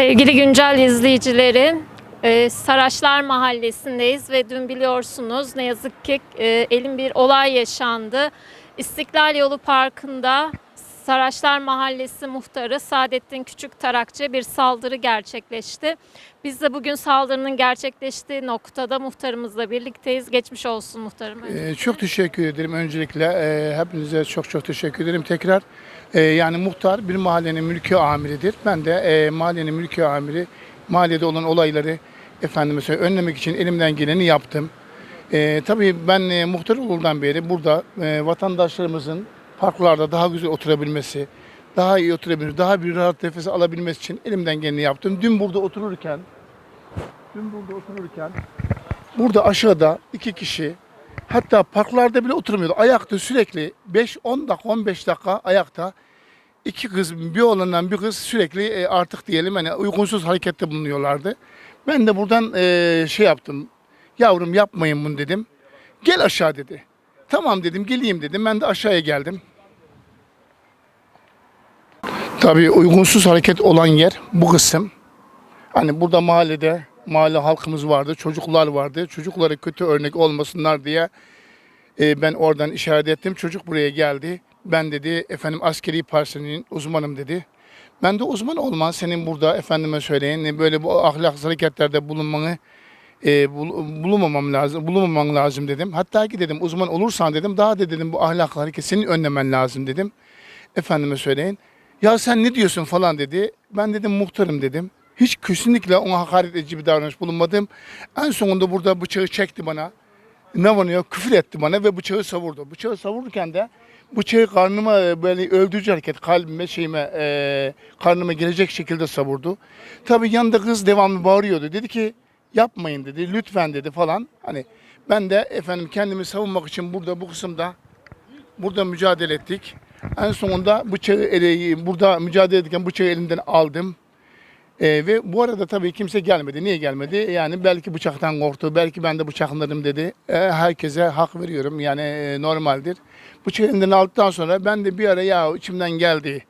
Sevgili güncel izleyicileri, e, Saraçlar Mahallesi'ndeyiz ve dün biliyorsunuz ne yazık ki e, elin bir olay yaşandı. İstiklal Yolu Parkı'nda Saraçlar Mahallesi muhtarı Saadettin Küçük Tarakçı bir saldırı gerçekleşti. Biz de bugün saldırının gerçekleştiği noktada muhtarımızla birlikteyiz. Geçmiş olsun muhtarım. Ee, çok teşekkür ederim öncelikle. Ee, hepinize çok çok teşekkür ederim tekrar. Ee, yani muhtar bir mahallenin mülki amiridir. Ben de e, mahallenin mülki amiri, mahallede olan olayları efendime söyleyeyim, önlemek için elimden geleni yaptım. Ee, tabii ben e, muhtar olduğumdan beri burada e, vatandaşlarımızın parklarda daha güzel oturabilmesi, daha iyi oturabilmesi, daha bir rahat nefes alabilmesi için elimden geleni yaptım. Dün burada otururken, dün burada otururken Burada aşağıda iki kişi hatta parklarda bile oturmuyordu. Ayakta sürekli 5-10 dakika 15 dakika ayakta iki kız bir oğlandan bir kız sürekli e, artık diyelim hani uygunsuz harekette bulunuyorlardı. Ben de buradan e, şey yaptım. Yavrum yapmayın bunu dedim. Gel aşağı dedi. Tamam dedim geleyim dedim. Ben de aşağıya geldim. Tabii uygunsuz hareket olan yer bu kısım. Hani burada mahallede mahalle halkımız vardı, çocuklar vardı. Çocuklara kötü örnek olmasınlar diye e, ben oradan işaret ettim. Çocuk buraya geldi. Ben dedi efendim askeri personelin uzmanım dedi. Ben de uzman olman senin burada efendime söyleyin böyle bu ahlaksız hareketlerde bulunmanı e, bul- bulunmamam lazım, bulunmaman lazım dedim. Hatta ki dedim uzman olursan dedim daha da dedim bu ahlaklı hareket senin önlemen lazım dedim. Efendime söyleyin. Ya sen ne diyorsun falan dedi. Ben dedim muhtarım dedim. Hiç kesinlikle ona hakaret edici bir davranış bulunmadım. En sonunda burada bıçağı çekti bana. Ne vanıyor? Küfür etti bana ve bıçağı savurdu. Bıçağı savururken de bıçağı karnıma e, böyle öldürücü hareket kalbime şeyime e, karnıma gelecek şekilde savurdu. Tabii yanında kız devamlı bağırıyordu. Dedi ki yapmayın dedi lütfen dedi falan. Hani ben de efendim kendimi savunmak için burada bu kısımda burada mücadele ettik. En sonunda bıçağı ele, burada mücadele ederken bıçağı elinden aldım. Ee, ve bu arada tabii kimse gelmedi. Niye gelmedi? Yani belki bıçaktan korktu, belki ben de bıçaklarım dedi. Ee, herkese hak veriyorum yani e, normaldir. Bıçağı elinden aldıktan sonra ben de bir ara ya içimden geldi.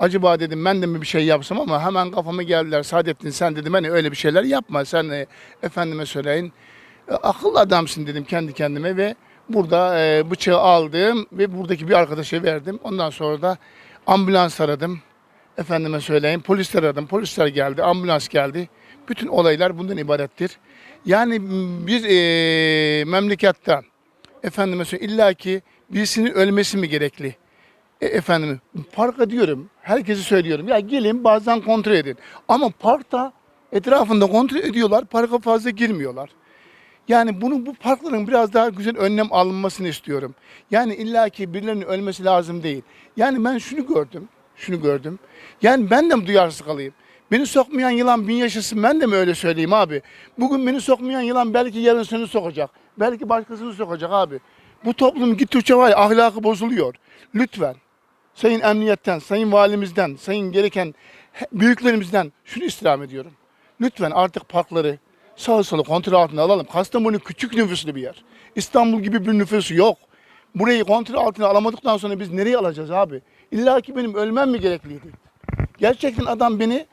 Acaba dedim ben de mi bir şey yapsam ama hemen kafama geldiler. Saadettin sen dedim hani öyle bir şeyler yapma. Sen e, efendime söyleyin e, akıllı adamsın dedim kendi kendime ve burada e, bıçağı aldım ve buradaki bir arkadaşa verdim. Ondan sonra da ambulans aradım. Efendime söyleyeyim polisler aradım. Polisler geldi, ambulans geldi. Bütün olaylar bundan ibarettir. Yani bir e, memlekette efendime söyleyeyim illaki birisinin ölmesi mi gerekli? E, efendim parka diyorum, herkese söylüyorum. Ya gelin bazen kontrol edin. Ama parkta etrafında kontrol ediyorlar, parka fazla girmiyorlar. Yani bunu bu parkların biraz daha güzel önlem alınmasını istiyorum. Yani illaki birilerinin ölmesi lazım değil. Yani ben şunu gördüm, şunu gördüm. Yani ben de mi duyarsız kalayım? Beni sokmayan yılan bin yaşasın ben de mi öyle söyleyeyim abi? Bugün beni sokmayan yılan belki yarın seni sokacak. Belki başkasını sokacak abi. Bu toplum gittikçe var ya ahlakı bozuluyor. Lütfen Sayın Emniyetten, Sayın Valimizden, Sayın gereken büyüklerimizden şunu istirham ediyorum. Lütfen artık parkları sağ sola kontrol altına alalım. Kastamonu küçük nüfuslu bir yer. İstanbul gibi bir nüfusu yok. Burayı kontrol altına alamadıktan sonra biz nereye alacağız abi? İlla ki benim ölmem mi gerekliydi? Gerçekten adam beni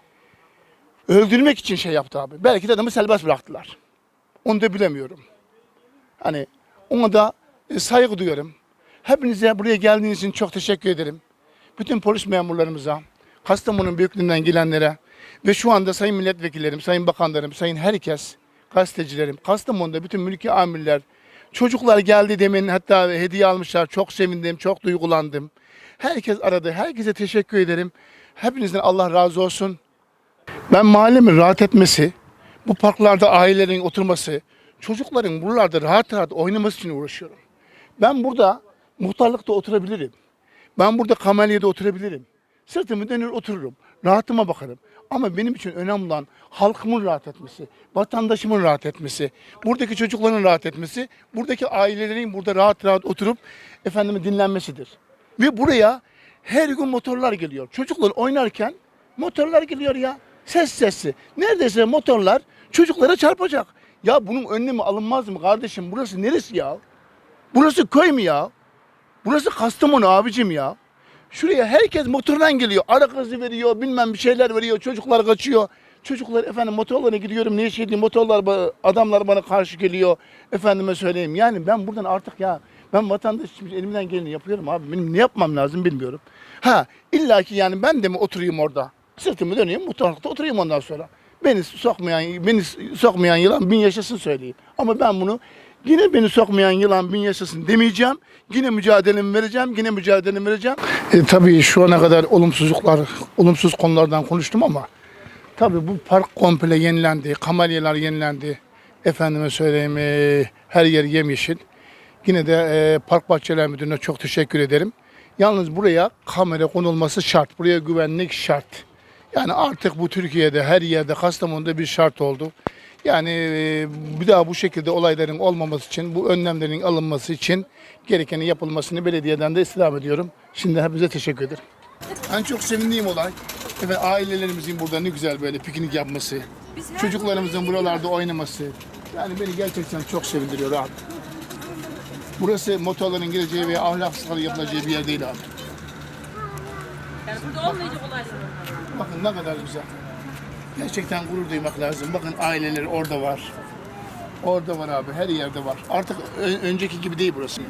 öldürmek için şey yaptı abi. Belki de adamı serbest bıraktılar. Onu da bilemiyorum. Hani ona da e, saygı duyuyorum. Hepinize buraya geldiğiniz için çok teşekkür ederim. Bütün polis memurlarımıza, Kastamonu'nun büyüklüğünden gelenlere ve şu anda sayın milletvekillerim, sayın bakanlarım, sayın herkes, gazetecilerim, Kastamonu'da bütün mülki amirler, çocuklar geldi demin hatta hediye almışlar. Çok sevindim, çok duygulandım. Herkes aradı. Herkese teşekkür ederim. Hepinizden Allah razı olsun. Ben mahallemin rahat etmesi, bu parklarda ailelerin oturması, çocukların buralarda rahat rahat oynaması için uğraşıyorum. Ben burada muhtarlıkta oturabilirim. Ben burada kamelyede oturabilirim. Sırtımı dönür otururum. Rahatıma bakarım. Ama benim için önemli olan halkımın rahat etmesi, vatandaşımın rahat etmesi, buradaki çocukların rahat etmesi, buradaki ailelerin burada rahat rahat oturup efendime dinlenmesidir. Ve buraya her gün motorlar geliyor. Çocuklar oynarken motorlar geliyor ya. Ses sesi. Neredeyse motorlar çocuklara çarpacak. Ya bunun önlemi alınmaz mı kardeşim? Burası neresi ya? Burası köy mü ya? Burası Kastamonu abicim ya. Şuraya herkes motordan geliyor. Ara gazı veriyor, bilmem bir şeyler veriyor. Çocuklar kaçıyor. Çocuklar efendim motorlara gidiyorum. Ne şey diyeyim motorlar adamlar bana karşı geliyor. Efendime söyleyeyim. Yani ben buradan artık ya ben vatandaş için elimden geleni yapıyorum abi. Benim ne yapmam lazım bilmiyorum. Ha illa ki yani ben de mi oturayım orada? Sırtımı döneyim motorlukta oturayım ondan sonra. Beni sokmayan beni sokmayan yılan bin yaşasın söyleyeyim. Ama ben bunu yine beni sokmayan yılan bin yaşasın demeyeceğim. Yine mücadelemi vereceğim. Yine mücadelemi vereceğim. E, tabii şu ana kadar olumsuzluklar, olumsuz konulardan konuştum ama Tabii bu park komple yenilendi, kamelyalar yenilendi. Efendime söyleyeyim e, her yer yemyeşil. Yine de e, Park Bahçeler Müdürü'ne çok teşekkür ederim. Yalnız buraya kamera konulması şart. Buraya güvenlik şart. Yani artık bu Türkiye'de her yerde Kastamonu'da bir şart oldu. Yani e, bir daha bu şekilde olayların olmaması için, bu önlemlerin alınması için gerekenin yapılmasını belediyeden de istirham ediyorum. Şimdi hepinize teşekkür ederim. En çok sevindiğim olay evet, ailelerimizin burada ne güzel böyle piknik yapması, çocuklarımızın buralarda oynaması. Yani beni gerçekten çok sevindiriyor abi. Burası motorların gireceği ve ahlaksızlıkla yapılacağı bir yer değil abi. Yani burada olmayacak olay Bakın ne kadar güzel. Gerçekten gurur duymak lazım. Bakın aileler orada var. Orada var abi, her yerde var. Artık önceki gibi değil burası.